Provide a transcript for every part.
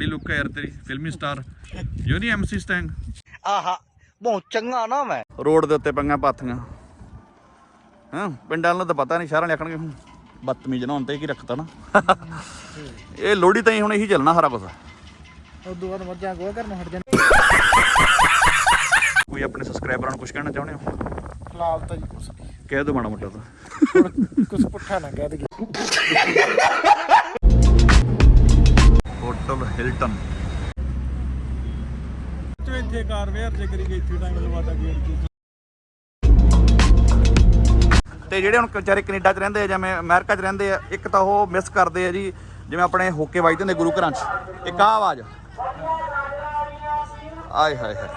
ਬੜੀ ਲੁੱਕ ਹੈ ਯਾਰ ਤੇਰੀ ਫਿਲਮੀ ਸਟਾਰ ਯੂ ਨਹੀਂ ਐਮਸੀ ਸਟੈਂਗ ਆਹਾ ਬਹੁਤ ਚੰਗਾ ਨਾ ਮੈਂ। ਰੋਡ ਦੇ ਉੱਤੇ ਪੰਗਾ ਪਾਥੀਆਂ। ਹਾਂ ਪਿੰਡਾਂ ਨੂੰ ਤਾਂ ਪਤਾ ਨਹੀਂ ਸ਼ਹਿਰਾਂ ਵਾਲੇ ਆਖਣਗੇ ਹੂੰ, ਬਦਤਮੀਜ਼ ਨਾ ਹੁੰਦੇ ਕੀ ਰੱਖਤਾ ਨਾ। ਇਹ ਲੋੜੀ ਤਾਂ ਹੀ ਹੁਣ ਇਹੀ ਚੱਲਣਾ ਸਾਰਾ ਕੁਝ ਉਦੋਂ ਬਾਅਦ ਮੱਝਾਂ ਗੋਆ ਕਰਨ ਹਟ ਜਾਣ। ਕੋਈ ਆਪਣੇ ਸਬਸਕ੍ਰਾਈਬਰਾਂ ਨੂੰ ਕੁਝ ਕਹਿਣਾ ਚਾਹੁੰਦੇ ਹੋ? ਫਿਲਹਾਲ ਤਾਂ ਜੀ ਕੁਛ ਕਹਿ ਦੋ ਮਾੜਾ ਮੋਟਾ ਤਾਂ। ਕੁਛ ਪੁੱਠਾ ਨਾ ਕਹਿ ਦੇ ਹੋਟਲ ਹਿਲਟਨ। ਤੂੰ ਇੱਥੇ ਕਾਰ ਵੇਅਰ ਜੇ ਕਰੀ ਗਈ ਇੱਥੇ ਟਾਈਮ ਲਵਾਤਾ ਗੇਟ ਤੇ ਤੇ ਜਿਹੜੇ ਹੁਣ ਵਿਚਾਰੇ ਕੈਨੇਡਾ 'ਚ ਰਹਿੰਦੇ ਆ ਜਿਵੇਂ ਅਮਰੀਕਾ 'ਚ ਰਹਿੰਦੇ ਆ ਇੱਕ ਤਾਂ ਉਹ ਮਿਸ ਕਰਦੇ ਆ ਜੀ ਜਿਵੇਂ ਆਪਣੇ ਹੋਕੇ ਵੱਜਦੇ ਹੁੰਦੇ ਗੁਰੂ ਘਰਾਂ 'ਚ। ਇੱਕ ਆਹ ਆਵਾਜ਼। ਆਏ ਹਾਏ ਹਾਏ।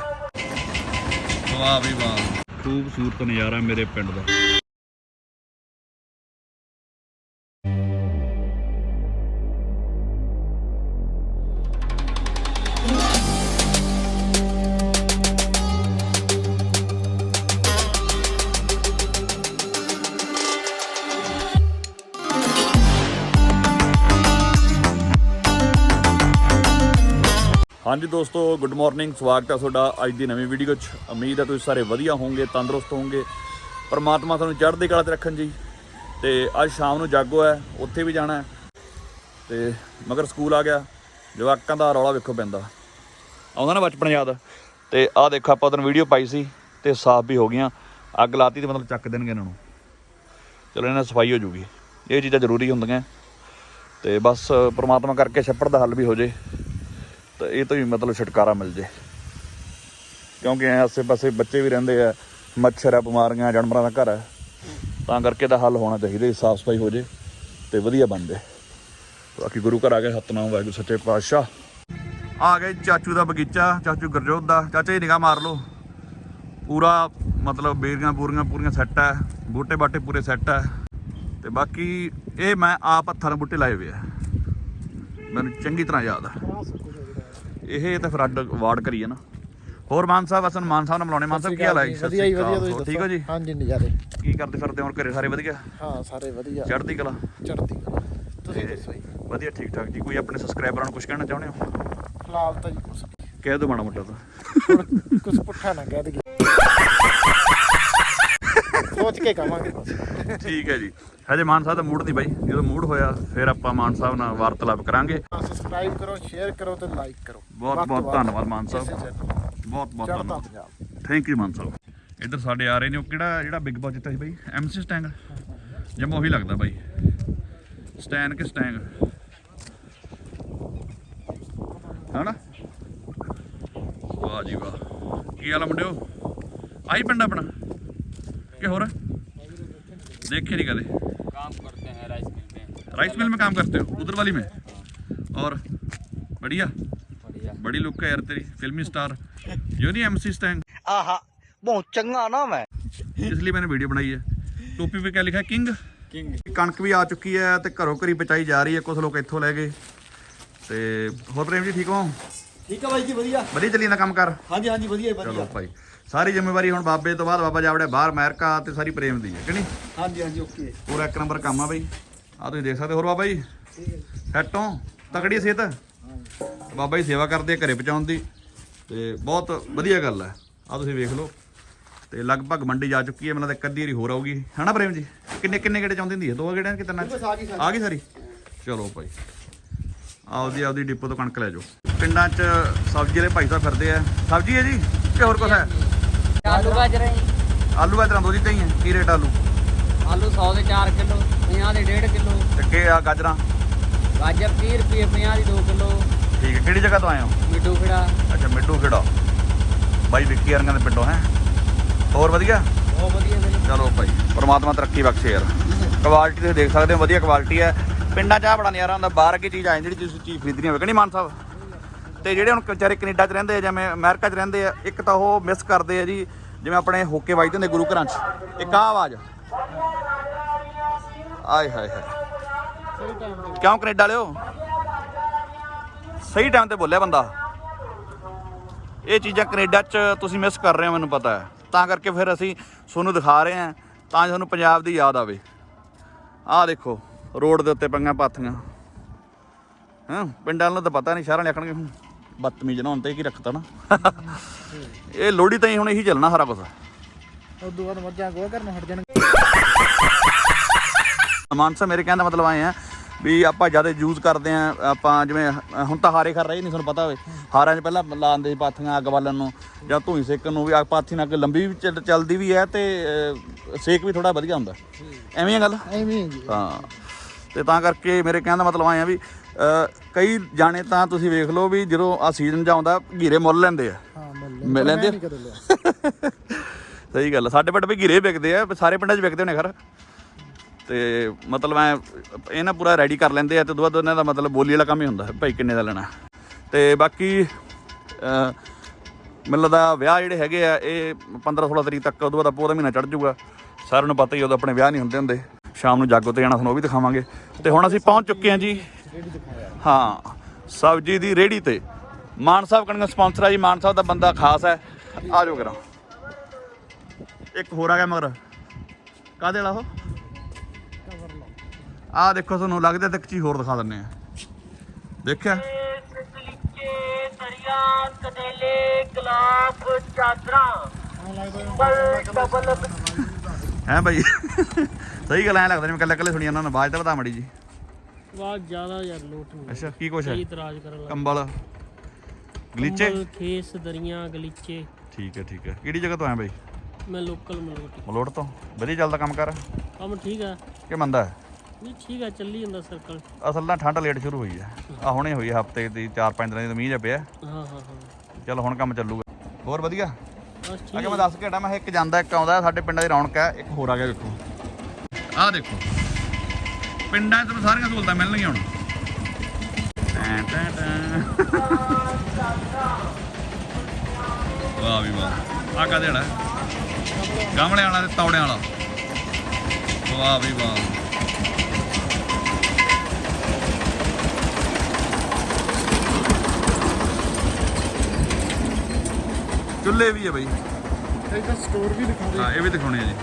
ਵਾਹ ਵੀ ਵਾਹ। ਖੂਬਸੂਰਤ ਨਜ਼ਾਰਾ ਮੇਰੇ ਪਿੰਡ ਦਾ। ਹਾਂਜੀ ਦੋਸਤੋ ਗੁੱਡ ਮਾਰਨਿੰਗ ਸਵਾਗਤ ਹੈ ਤੁਹਾਡਾ ਅੱਜ ਦੀ ਨਵੀਂ ਵੀਡੀਓ 'ਚ। ਉਮੀਦ ਹੈ ਤੁਸੀਂ ਸਾਰੇ ਵਧੀਆ ਹੋਵੋਗੇ, ਤੰਦਰੁਸਤ ਹੋਵੋਗੇ। ਪਰਮਾਤਮਾ ਤੁਹਾਨੂੰ ਚੜ੍ਹਦੀ ਕਲਾ 'ਚ ਰੱਖਣ ਜੀ। ਤੇ ਅੱਜ ਸ਼ਾਮ ਨੂੰ ਜਾਗੋ ਹੈ, ਉੱਥੇ ਵੀ ਜਾਣਾ ਹੈ। ਤੇ ਮਗਰ ਸਕੂਲ ਆ ਗਿਆ, ਜਵਾਕਾਂ ਦਾ ਰੌਲਾ ਵੇਖੋ ਪੈਂਦਾ। ਆਉਂਦਾ ਨਾ ਬਚਪਨ ਯਾਦ? ਤੇ ਆਹ ਦੇਖੋ, ਆਪਾਂ ਉਦੋਂ ਵੀਡੀਓ ਪਾਈ ਸੀ ਤੇ ਸਾਫ਼ ਵੀ ਹੋ ਗਈਆਂ। ਅੱਗ ਲਾਤੀ ਤੇ ਮਤਲਬ ਚੱਕ ਦੇਣਗੇ ਇਹਨਾਂ ਨੂੰ। ਚਲੋ, ਇਹਨਾਂ ਦੀ ਸਫ਼ਾਈ ਹੋ ਜੂਗੀ। ਇਹ ਚੀਜ਼ਾਂ ਜ਼ਰੂਰੀ ਹੁੰਦੀਆਂ। ਤੇ ਬਸ ਪ੍ਰਮਾਤਮਾ ਕਰਕੇ ਛੱਪੜ ਦਾ ਹੱਲ ਵੀ ਹੋ ਜੇ। ਤਾਂ ਇਹ ਤੋਂ ਵੀ ਮਤਲਬ ਛੁਟਕਾਰਾ ਮਿਲ ਜੇ। ਕਿਉਂਕਿ ਐ ਆਸੇ-ਪਾਸੇ ਬੱਚੇ ਵੀ ਰਹਿੰਦੇ ਆ, ਮੱਛਰ ਆ, ਬਿਮਾਰੀਆਂ, ਜਾਨਵਰਾਂ ਦਾ ਘਰ ਹੈ ਤਾਂ ਕਰਕੇ ਦਾ ਹੱਲ ਹੋਣਾ ਚਾਹੀਦਾ ਸਾਫ਼ ਸਫ਼ਾਈ ਹੋ ਜੇ ਤੇ ਵਧੀਆ ਬਣ ਜੇ। ਬਾਕੀ ਗੁਰੂ ਘਰ ਆ ਗਏ, ਸਤਨਾਮ, ਵਾਹਿਗੁਰੂ, ਸੱਚੇ ਪਾਤਸ਼ਾਹ। ਆ ਗਏ ਚਾਚੂ ਦਾ ਬਗੀਚਾ, ਚਾਚੂ ਗੁਰਜੋਤ ਦਾ। ਚਾਚਾ ਜੀ ਨਿਗਾਹ ਮਾਰ ਲਓ। ਪੂਰਾ ਮਤਲਬ ਬੇਰੀਆਂ ਪੂਰੀਆਂ ਪੂਰੀਆਂ ਸੈੱਟ ਹੈ ਬੂਟੇ ਬਾਟੇ ਪੂਰੇ ਸੈੱਟ ਹੈ ਤੇ ਬਾਕੀ ਇਹ ਮੈਂ ਆਪ ਹੱਥਾਂ ਨਾਲ ਬੂਟੇ ਲਾਏ ਹੋਏ ਆ। ਮੈਨੂੰ ਚੰਗੀ ਤਰ੍ਹਾਂ ਯਾਦ ਹੈ ਇਹ ਤਾਂ ਫਿਰ ਅੱਡ ਵਾਰਡ ਕਰੀ ਹੈ ਨਾ। ਹੋਰ ਮਾਨ ਸਾਹਿਬ ਅਸਨ ਮਾਨ ਸਾਹਿਬ ਨਾਲ ਮਿਲਾਉਣੇ। ਮਾਨ ਸਾਹਿਬ ਕੀ ਹਾਲ ਹੈ? ਵਧੀਆ ਜੀ ਸ਼੍ਰੀ ਵਧੀਆ। ਤੁਸੀਂ ਠੀਕ ਹੋ ਜੀ? ਹਾਂਜੀ ਨਜ਼ਾਰੇ। ਕੀ ਕਰਦੇ ਫਿਰਦੇ ਹੋ? ਘਰੇ ਸਾਰੇ ਵਧੀਆ? ਹਾਂ ਸਾਰੇ ਵਧੀਆ। ਚੜ੍ਹਦੀ ਕਲਾ? ਚੜ੍ਹਦੀ ਕਲਾ। ਤੁਸੀਂ ਦੱਸੋ ਜੀ? ਵਧੀਆ ਠੀਕ ਠਾਕ ਜੀ। ਕੋਈ ਆਪਣੇ ਸਬਸਕ੍ਰਾਈਬਰਾਂ ਨੂੰ ਕੁਝ ਕਹਿਣਾ ਚਾਹੁੰਦੇ ਹੋ? ਫਿਲਹਾਲ ਤਾਂ ਜੀ ਕੁਛ ਕਹਿ ਦਿਓ ਮਾੜਾ ਮੋਟਾ ਤਾਂ। ਕੁਛ ਪੁੱਠਾ ਨਾ ਕਹਿ ਦੇ ਸੋਚ ਕੇ ਕਵਾਂਗੇ। ਠੀਕ ਹੈ ਜੀ। ਹਜੇ ਮਾਨ ਸਾਹਿਬ ਦਾ ਮੂਡ ਨਹੀਂ ਬਾਈ। ਜਦੋਂ ਮੂਡ ਹੋਇਆ ਫਿਰ ਆਪਾਂ ਮਾਨ ਸਾਹਿਬ ਨਾਲ ਵਾਰਤਾਲਾਪ ਕਰਾਂਗੇ। ਸਬਸਕ੍ਰਾਈਬ ਕਰੋ ਸ਼ੇਅਰ ਕਰੋ ਤੇ ਲਾਈਕ ਕਰੋ। ਬਹੁਤ ਬਹੁਤ ਧੰਨਵਾਦ ਮਾਨ ਸਾਹਿਬ। ਬਹੁਤ ਬਹੁਤ ਧੰਨਵਾਦ। ਥੈਂਕ ਯੂ ਮਾਨ ਸਾਹਿਬ। ਇੱਧਰ ਸਾਡੇ ਆ ਰਹੇ ਨੇ ਉਹ ਕਿਹੜਾ ਜਿਹੜਾ ਬਿਗ ਬਾਸ ਜਿੱਤਾ ਸੀ ਬਾਈ? ਐਮਸੀ ਸਟੈਂਗ ਜਮਾ ਉਹੀ ਲੱਗਦਾ ਬਾਈ। ਸਟੈਂਡ ਕਿ ਸਟੈਂਗ ਹਨਾ? ਵਾਹ ਜੀ ਵਾਹ। ਕੀ ਹਾਲ ਮੁੰਡਿਓ? ਆਈ ਪਿੰਡ ਆਪਣਾ। ਕਿ ਹੋਰ? ਦੇਖੇ ਨਹੀਂ ਕਦੇ। राइस मिल में काम करते हो उधर वाली में और बढ़िया बढ़िया बड़ी लुक है यार तेरी फिल्मी स्टार यू नहीं एमसी स्टैंग ਆਹਾ ਬਹੁਤ ਚੰਗਾ ਨਾ ਮੈਂ इसलिए मैंने वीडियो बनाई है टोपी पे क्या लिखा है किंग किंग ਕਣਕ ਵੀ ਆ ਚੁੱਕੀ ਹੈ ਤੇ ਘਰੋਂ ਘਰੀ ਪਚਾਈ ਜਾ ਰਹੀ ਹੈ ਕੁਝ ਲੋਕ ਇੱਥੋਂ ਲੈ ਗਏ ਤੇ ਹੋਰ ਪ੍ਰੇਮ ਜੀ ਠੀਕ ਹੋ ठीक है भाई जी बढ़िया ਵਧੀਆ ਚੱਲੀ ਜਾਂਦਾ ਕੰਮ ਕਰ हाँ जी हाँ जी बढ़िया ਚਲੋ ਭਾਈ ਸਾਰੀ ਜ਼ਿੰਮੇਵਾਰੀ ਹੁਣ ਬਾਬੇ ਤੋਂ ਬਾਅਦ ਬਾਬਾ ਜਾਵੜੇ ਬਾਹਰ ਅਮਰੀਕਾ ਤੇ ਸਾਰੀ ਪ੍ਰੇਮ ਦੀ ਹੈ ਕਿ ਨਹੀਂ हाँ जी हाँ जी ओके ਪੂਰਾ ਇੱਕ ਨੰਬਰ ਕੰਮ ਆ ਬਈ ਆ ਤੁਸੀਂ ਦੇਖ ਸਕਦੇ ਹੋ। ਹੋਰ ਬਾਬਾ ਜੀ? ਸੈੱਟ ਹੋ? ਤਕੜੀ ਸਿਹਤ। ਬਾਬਾ ਜੀ ਸੇਵਾ ਕਰਦੇ ਘਰੇ ਪਹੁੰਚਾਉਣ ਦੀ। ਤੇ ਬਹੁਤ ਵਧੀਆ ਗੱਲ ਹੈ। ਆ ਤੁਸੀਂ ਵੇਖ ਲਓ। ਤੇ ਲਗਭਗ ਮੰਡੀ ਜਾ ਚੁੱਕੀ ਹੈ। ਮੈਨੂੰ ਲੱਗਦਾ ਇੱਕ ਅੱਧੀ ਵਾਰੀ ਹੋਰ ਆਊਗੀ। ਹਨਾ ਪ੍ਰੇਮ ਜੀ? ਕਿੰਨੇ ਕਿੰਨੇ ਗੇੜੇ ਚਾਹੁੰਦੀ ਹੁੰਦੀ ਹੈ? ਦੋ ਗੇੜਿਆਂ ਕਿ ਤਿੰਨਾਂ ਚ? ਆ ਗਈ ਸਾਰੀ? ਚਲੋ ਭਾਈ। ਆਪਦੀ ਆਪਦੀ ਡਿਪੋ ਤੋਂ ਕਣਕ ਲੈ ਜਾਓ। ਪਿੰਡਾਂ 'ਚ ਸਬਜ਼ੀ ਵਾਲੇ ਭਾਈ ਸਾਹਿਬ ਫਿਰਦੇ ਆ। ਸਬਜ਼ੀ ਹੈ ਜੀ? ਕਿ ਹੋਰ ਕੁਛ ਹੈ? ਆਲੂ ਗਾਜਰਾਂ ਜੀ ਆਲੂ ਗਾਜਰਾਂ ਦੋ ਦਿੱਤੇ ਹੀ ਹੈ। ਕੀ ਰੇਟ ਆਲੂ? ਆਲੂ 100 ਦੇ 4 ਕਿਲੋ 50 ਦੇ 1.5 ਕਿਲੋ। ਤੇ ਕੀ ਆ ਗਾਜਰਾਂ? ਗਾਜਰ 30 ਰੁਪਏ 50 ਦੀ 2 ਕਿਲੋ। ਠੀਕ ਹੈ ਕਿਹੜੀ ਜਗ੍ਹਾ ਤੋਂ ਆਏ ਹੋ? ਮਿੱਡੂ ਖੜਾ। ਅੱਛਾ ਮਿੱਡੂ ਖੇੜਾ। ਬਾਈ ਵਿੱਕੀ ਵਰਗਾਂ ਦੇ ਪਿੰਡੋਂ ਹੈ? ਹੋਰ ਵਧੀਆ? ਬਹੁਤ ਵਧੀਆ ਮਿਲ ਚਲੋ ਭਾਈ ਪ੍ਰਮਾਤਮਾ ਤਰੱਕੀ ਬਖਸ਼ੇ ਯਾਰ। ਕੁਆਲਿਟੀ ਤੁਸੀਂ ਦੇਖ ਸਕਦੇ ਹੋ ਵਧੀਆ ਕੁਆਲਿਟੀ ਹੈ। ਪਿੰਡਾਂ 'ਚ ਆ ਬੜਾ ਨਜ਼ਾਰਾ ਹੁੰਦਾ ਬਾਹਰ ਕੀ ਚੀਜ਼ ਆ ਜਾਂਦੀ ਜਿਹੜੀ ਤੁਸੀਂ ਚੀਜ਼ ਖਰੀਦਣੀ ਹੋਵੇ ਕਿ ਨਹੀਂ ਮਾਨ ਸਾਹਿਬ? ਤੇ ਜਿਹੜੇ ਹੁਣ ਵਿਚਾਰੇ ਕੈਨੇਡਾ 'ਚ ਰਹਿੰਦੇ ਆ ਜਿਵੇਂ ਅਮਰੀਕਾ 'ਚ ਰਹਿੰਦੇ ਆ ਇੱਕ ਤਾਂ ਉਹ ਮਿਸ ਕਰਦੇ ਆ ਜੀ ਜਿਵੇਂ ਆਪਣੇ ਹੋਕੇ ਵੱਜਦੇ ਹੁੰਦੇ ਗੁਰੂ ਘਰਾਂ 'ਚ। ਇੱਕ ਆਹ ਆਵਾਜ਼। ਆਏ ਹਾਏ ਹਾਏ। ਕਿਉਂ ਕੈਨੇਡਾ ਵਾਲਿਓ? ਸਹੀ ਟਾਈਮ ਤੇ ਬੋਲਿਆ ਬੰਦਾ। ਇਹ ਚੀਜ਼ਾਂ ਕੈਨੇਡਾ 'ਚ ਤੁਸੀਂ ਮਿਸ ਕਰ ਰਹੇ ਹੋ ਮੈਨੂੰ ਪਤਾ ਹੈ। ਤਾਂ ਕਰਕੇ ਫਿਰ ਅਸੀਂ ਤੁਹਾਨੂੰ ਦਿਖਾ ਰਹੇ ਹਾਂ ਤਾਂ ਜੋ ਤੁਹਾਨੂੰ ਪੰਜਾਬ ਦੀ ਯਾਦ ਆਵੇ। ਆਹ ਦੇਖੋ ਰੋਡ ਦੇ ਉੱਤੇ ਪੰਗਾ ਪਾਥੀਆਂ। ਹਾਂ ਪਿੰਡਾਂ ਨੂੰ ਤਾਂ ਪਤਾ ਨਹੀਂ ਸ਼ਹਿਰਾਂ ਵਾਲੇ ਆਖਣਗੇ ਹੂੰ, ਬਦਤਮੀਜ਼ ਨਾ ਹੁੰਦੇ ਕੀ ਰੱਖਤਾ ਨਾ। ਇਹ ਲੋਹੜੀ ਤਾਂ ਹੀ ਹੁਣ ਇਹੀ ਚੱਲਣਾ ਸਾਰਾ ਕੁਝ ਉਦੋਂ ਬਾਅਦ ਮੱਝਾਂ ਗੋਹਾ ਕਰਨ ਹਟ ਜਾਣ ਮਾਨਸਾ ਮੇਰੇ ਕਹਿਣ ਦਾ ਮਤਲਬ ਆਏ ਆ ਵੀ ਆਪਾਂ ਜ਼ਿਆਦਾ ਯੂਜ਼ ਕਰਦੇ ਆ ਆਪਾਂ ਜਿਵੇਂ ਹੁਣ ਤਾਂ ਹਾਰੇ ਖਰ ਰਹੇ ਨਹੀਂ ਤੁਹਾਨੂੰ ਪਤਾ ਹੋਵੇ। ਹਾਰਾਂ 'ਚ ਪਹਿਲਾਂ ਲਾਉਂਦੇ ਸੀ ਪਾਥੀਆਂ ਅੱਗ ਬਾਲਣ ਨੂੰ ਜਾਂ ਧੂਈ ਸੇਕਣ ਨੂੰ ਵੀ ਪਾਥੀ ਨਾਲ ਲੰਬੀ ਵੀ ਚੱਲ- ਚੱਲਦੀ ਵੀ ਹੈ ਤੇ ਸੇਕ ਵੀ ਥੋੜਾ ਵਧੀਆ ਹੁੰਦਾ। ਐਵੇਂ ਆ ਗੱਲ? ਐਵੇਂ ਹੀ ਜੀ। ਹਾਂ। ਤੇ ਤਾਂ ਕਰਕੇ ਮੇਰੇ ਕਹਿਣ ਦਾ ਮਤਲਬ ਆਇਆ ਵੀ ਕਈ ਜਾਣੇ ਤਾਂ ਤੁਸੀਂ ਵੇਖ ਲਓ ਵੀ ਜਦੋਂ ਆ ਸੀਜ਼ਨ ਜਾਉਂਦਾ ਘੀਰੇ ਮੁੱਲ ਲੈਂਦੇ ਆ। ਹਾਂ ਮਿਲ ਲੈਂਦੇ ਆ? ਸਹੀ ਗੱਲ ਆ। ਸਾਡੇ ਪਿੰਡ ਵੀ ਘੀਰੇ ਵਿਕਦੇ ਆ ਸਾਰੇ ਪਿੰਡਾਂ 'ਚ ਵਿਕਦੇ ਹੋਣੇ ਖਰ। ਤੇ ਮਤਲਬ ਐ, ਇਹ ਨਾ ਪੂਰਾ ਰੈਡੀ ਕਰ ਲੈਂਦੇ ਆ ਤੇ ਉਦੋਂ ਬਾਅਦ ਉਹਨਾਂ ਦਾ ਮਤਲਬ ਬੋਲੀ ਵਾਲਾ ਕੰਮ ਹੀ ਹੁੰਦਾ, ਭਾਈ ਕਿੰਨੇ ਦਾ ਲੈਣਾ। ਤੇ ਬਾਕੀ ਮੈਨੂੰ ਲੱਗਦਾ ਵਿਆਹ ਜਿਹੜੇ ਹੈਗੇ ਆ, ਇਹ 15 16 ਤਰੀਕ ਤੱਕ, ਉਦੋਂ ਬਾਅਦ ਪੂਰਾ ਮਹੀਨਾ ਚੜ ਜਾਊਗਾ। ਸਾਰਿਆਂ ਨੂੰ ਪਤਾ ਹੀ ਉਦੋਂ ਆਪਣੇ ਵਿਆਹ ਨਹੀਂ ਹੁੰਦੇ ਹੁੰਦੇ। ਸ਼ਾਮ ਨੂੰ ਜਾਗੋ ਤੇ ਜਾਣਾ, ਤੁਹਾਨੂੰ ਉਹ ਵੀ ਦਿਖਾਵਾਂਗੇ। ਤੇ ਹੁਣ ਅਸੀਂ ਪਹੁੰਚ ਚੁੱਕੇ ਹਾਂ ਜੀ। ਹਾਂ ਸਬਜੀ ਦੀ ਰੇੜੀ ਤੇ। ਮਾਨ ਸਾਹਿਬ ਕਣਕ ਸਪਾਂਸਰ ਆ ਜੀ, ਮਾਨ ਸਾਹਿਬ ਦਾ ਬੰਦਾ ਖਾਸ ਹੈ। ਆ ਜਾਓ ਕਰਾਂ। ਇੱਕ ਹੋਰ ਆ ਗਿਆ ਮਗਰ। ਕਾਹਦੇ ਵਾਲਾ ਉਹ? ਆ ਦੇਖੋ ਤੁਹਾਨੂੰ ਲੱਗਦਾ ਤੇ ਇੱਕ ਚੀਜ਼ ਹੋਰ ਦਿਖਾ ਦਿੰਨੇ ਆ। ਦੇਖਿਆ? ਹੈ ਭਾਈ ਸਹੀ ਗੱਲ ਐ ਲੱਗਦਾ ਜਿਵੇਂ ਕੱਲੇ ਕੱਲੇ ਸੁਣੀ ਉਹਨਾਂ ਨੇ ਆਵਾਜ਼ ਤਾਂ ਵਧਾ ਮੜੀ ਜੀ ਵਾਹ ਜ਼ਿਆਦਾ ਯਾਰ ਲੋਟ ਨਹੀਂ। ਅੱਛਾ ਕੀ ਕੁਛ ਹੈ? ਕੀ ਇਤਰਾਜ਼ ਕਰਨ ਲੱਗ ਕੰਬਲ। ਗਲੀਚੇ? ਖੇਸ ਦਰੀਆਂ ਗਲੀਚੇ। ਠੀਕ ਹੈ ਠੀਕ ਹੈ। ਕਿਹੜੀ ਜਗ੍ਹਾ ਤੋਂ ਆਇਆ ਬਾਈ? ਮੈਂ ਲੋਕਲ ਮਲੋਟ। ਮਲੋੜ ਤੋਂ। ਵਧੀਆ ਚੱਲਦਾ ਕੰਮ ਕਰ? ਕੰਮ ਠੀਕ ਆ ਕਿ ਮੰਦਾ ਹੈ? ਨਹੀਂ ਠੀਕ ਆ ਚੱਲੀ ਜਾਂਦਾ ਸਰਕਲ ਅਸਲ ਨਾਲ ਠੰਡ ਲੇਟ ਸ਼ੁਰੂ ਹੋਈ ਹੈ ਆ ਹੁਣੇ ਹੋਈ ਹਫ਼ਤੇ ਦੀ 4-5 ਦਿਨਾਂ ਦੀ ਮੀਂਹ ਜਿਹਾ ਪਿਆ ਹਾਂ ਹਾਂ ਹਾਂ। ਚਲ ਹੁਣ ਕੰਮ ਚੱਲੂਗਾ। ਹੋਰ ਵਧੀਆ? ਬਸ ਠੀਕ ਅਗੇ ਆ। ਮੈਂ ਦੱਸ ਕੇ ਹਟਾ ਮੈਂ ਇੱਕ ਜਾਂਦਾ ਇੱਕ ਆਉਂਦਾ ਸਾਡੇ ਪਿੰਡਾਂ ਦੀ ਰੌਣਕ ਹੈ ਇੱਕ ਹੋਰ ਆ ਗਿਆ ਵੇਖੋ ਆਹ ਦੇਖੋ। ਪਿੰਡਾਂ 'ਚ ਤੁਹਾਨੂੰ ਸਾਰੀਆਂ ਸਹੂਲਤਾਂ ਮਿਲਣਗੀਆਂ ਹੁਣ। ਟੈਂ ਟੈਂ ਟੈਂ। ਵਾਹ ਵੀ ਵਾਹ। ਆ ਕਾਦੇ ਵਾਲਾ? ਗਮਲੇ ਵਾਲਾ ਤੇ ਤੌੜਿਆਂ ਵਾਲਾ। ਵਾਹ ਵੀ ਵਾਹ। ਚੁੱਲ੍ਹੇ ਵੀ ਹੈ ਬਈ। ਇਹਦਾ ਸਟੋਰ ਵੀ ਦਿਖਾ ਹਾਂ ਇਹ ਵੀ ਦਿਖਾਉਣੇ ਆ ਜੀ।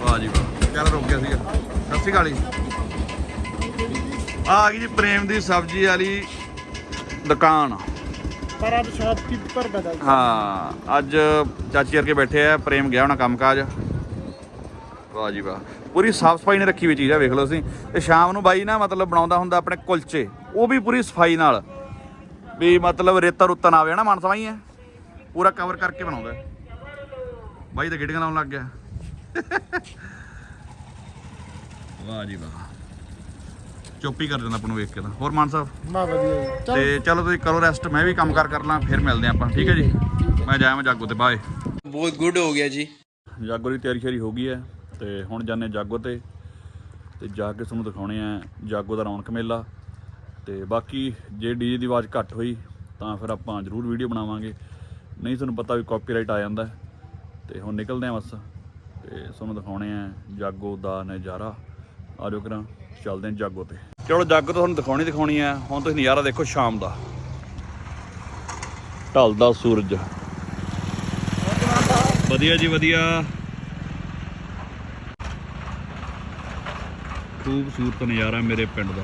ਵਾਹ ਜੀ ਵਾਹ। ਚੱਲ ਰੁਕ ਗਿਆ ਸੀਗਾ। ਸਤਿ ਸ਼੍ਰੀ ਅਕਾਲ ਜੀ। ਆਹ ਆ ਗਈ ਜੀ ਪ੍ਰੇਮ ਦੀ ਸਬਜ਼ੀ ਵਾਲੀ ਦੁਕਾਨ। ਪਰ ਅੱਜ ਸ਼ਾਪਕੀਪਰ ਬਦਲ ਹਾਂ ਅੱਜ ਚਾਚੀ ਵਰਗੇ ਬੈਠੇ ਆ ਪ੍ਰੇਮ ਗਿਆ ਹੋਣਾ ਕੰਮਕਾਜ। ਵਾਹ ਜੀ ਵਾਹ। ਪੂਰੀ ਸਾਫ਼ ਸਫ਼ਾਈ ਨੇ ਰੱਖੀ ਹੋਈ ਚੀਜ਼ ਆ ਵੇਖ ਲਓ ਤੁਸੀਂ। ਤੇ ਸ਼ਾਮ ਨੂੰ ਬਾਈ ਨਾ ਮਤਲਬ ਬਣਾਉਂਦਾ ਹੁੰਦਾ ਆਪਣੇ ਕੁਲਚੇ ਉਹ ਵੀ ਪੂਰੀ ਸਫ਼ਾਈ ਨਾਲ। ਵੀ ਮਤਲਬ ਰੇਤਾ ਰੁੱਤਾ ਨਾ ਆਵੇ ਨਾ ਮਨ ਸਵਾਈ ਹੈ ਪੂਰਾ ਕਵਰ ਕਰਕੇ ਬਣਾਉਂਦਾ। ਬਾਈ ਤਾਂ ਗਿੱਟੀਆਂ ਲਾਉਣ ਲੱਗ ਗਿਆ। ਵਾਹ ਜੀ ਵਾਹ। ਚੁੱਪ ਹੀ ਕਰ ਦਿੰਦਾ ਆਪਾਂ ਨੂੰ ਵੇਖ ਕੇ ਤਾਂ। ਹੋਰ ਮਾਨ ਸਾਹਿਬ? ਮਾ ਵਧੀਆ ਜੀ। ਚੱਲ ਤੇ ਚਲੋ। ਤੁਸੀਂ ਕਰੋ ਰੈਸਟ ਮੈਂ ਵੀ ਕੰਮ ਕਾਰ ਕਰ ਲਾਂ ਫਿਰ ਮਿਲਦੇ ਆਪਾਂ। ਠੀਕ ਹੈ ਜੀ? ਮੈਂ ਜਾਇਆ ਮੈਂ ਜਾਗੋ ਤੇ ਬਾਏ। ਬਹੁਤ ਗੁੱਡ ਹੋ ਗਿਆ ਜੀ। ਜਾਗੋ ਦੀ ਤਿਆਰੀ ਸ਼ਿਆਰੀ ਹੋ ਗਈ ਹੈ ਤੇ ਹੁਣ ਜਾਣੇ ਜਾਗੋ ਤੇ। ਤੇ ਜਾ ਕੇ ਤੁਹਾਨੂੰ ਦਿਖਾਉਣੇ ਆ ਜਾਗੋ ਦਾ ਰੌਣਕ ਮੇਲਾ। ਤੇ ਬਾਕੀ ਜੇ ਡੀਜੇ ਦੀ ਆਵਾਜ਼ ਘੱਟ ਹੋਈ ਤਾਂ ਫਿਰ ਆਪਾਂ ਜ਼ਰੂਰ ਵੀਡੀਓ ਬਣਾਵਾਂਗੇ। ਨਹੀਂ ਤੁਹਾਨੂੰ ਪਤਾ ਵੀ ਕਾਪੀਰਾਈਟ ਆ ਜਾਂਦਾ ਹੈ। ਤੇ ਹੁਣ ਨਿਕਲਦੇ ਆ ਬਸ। ਤੇ ਤੁਹਾਨੂੰ ਦਿਖਾਉਣੇ ਆ ਜਾਗੋ ਦਾ ਨਜ਼ਾਰਾ। ਆ ਜਾਓ ਕਰਾਂ, ਚੱਲਦੇ ਆ ਜਾਗੋ ਤੇ। ਚਲੋ ਜਾਗੋ ਤਾਂ ਤੁਹਾਨੂੰ ਦਿਖਾਉਣੀ ਦਿਖਾਉਣੀ ਆ। ਹੁਣ ਤੁਸੀਂ ਨਜ਼ਾਰਾ ਦੇਖੋ ਸ਼ਾਮ ਦਾ। ਢਲਦਾ ਸੂਰਜ। ਵਧੀਆ ਜੀ ਵਧੀਆ। ਖੂਬਸੂਰਤ ਨਜ਼ਾਰਾ ਮੇਰੇ ਪਿੰਡ ਦਾ।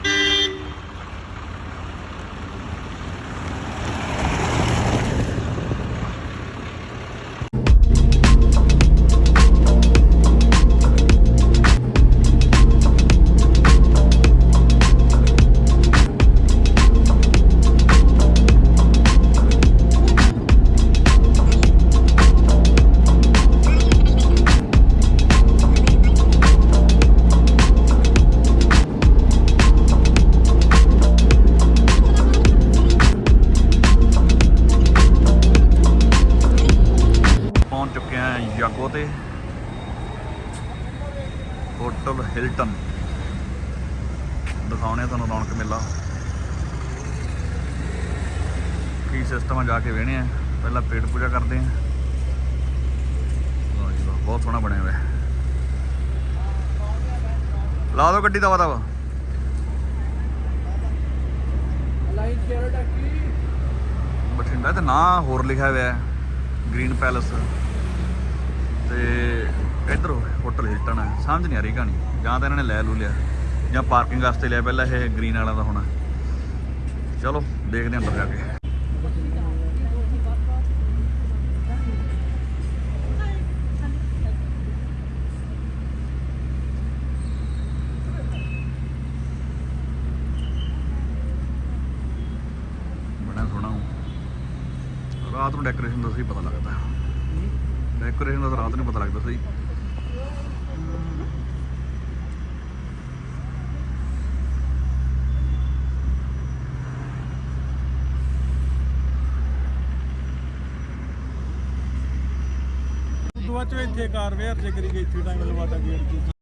ਦਿਖਾਉਣੇ ਆ ਤੁਹਾਨੂੰ ਰੌਣਕ ਮੇਲਾ। ਕੀ ਸਿਸਟਮ ਆ ਜਾ ਕੇ ਵੇਹਣੇ ਆ। ਪਹਿਲਾਂ ਪੇਟ ਪੂਜਾ ਕਰਦੇ ਆ। ਬਹੁਤ ਸੋਹਣਾ ਬਣਿਆ ਹੋਇਆ। ਲਾ ਦਿਓ ਗੱਡੀ ਦਾ ਵਾ। ਬਠਿੰਡਾ ਤੇ ਨਾਂ ਹੋਰ ਲਿਖਿਆ ਹੋਇਆ ਹੈ ਗ੍ਰੀਨ ਪੈਲਸ। ਤੇ ਇਧਰ ਹੋਟਲ ਹਿਲਟਨ ਹੈ। ਸਮਝ ਨਹੀਂ ਆ ਰਹੀ ਕਹਾਣੀ। ਜਾਂ ਤਾਂ ਇਹਨਾਂ ਨੇ ਲੈ ਲੂ ਲਿਆ। ਜਾਂ ਪਾਰਕਿੰਗ ਵਾਸਤੇ ਲਿਆ ਪਹਿਲਾਂ ਇਹ ਗ੍ਰੀਨ ਵਾਲਾ ਦਾ ਹੋਣਾ। ਚਲੋ ਦੇਖਦੇ ਹਾਂ ਅੰਦਰ ਜਾ ਕੇ। ਬੜਾ ਸੋਹਣਾ ਰਾਤ ਨੂੰ ਡੈਕੋਰੇਸ਼ਨ ਦਾ ਸਹੀ ਪਤਾ ਲੱਗਦਾ। ਡੈਕੋਰੇਸ਼ਨ ਦਾ ਰਾਤ ਨੂੰ ਪਤਾ ਲੱਗਦਾ ਸਹੀ ਉਦੋਂ ਬਾਅਦ ਚੋਂ ਇੱਥੇ ਕਾਰ ਵੇਅਰ ਜੇ ਕਰੀ ਗਈ ਇੱਥੇ ਟਾਈਮ ਲਵਾਤਾ ਗੇਟ 'ਚ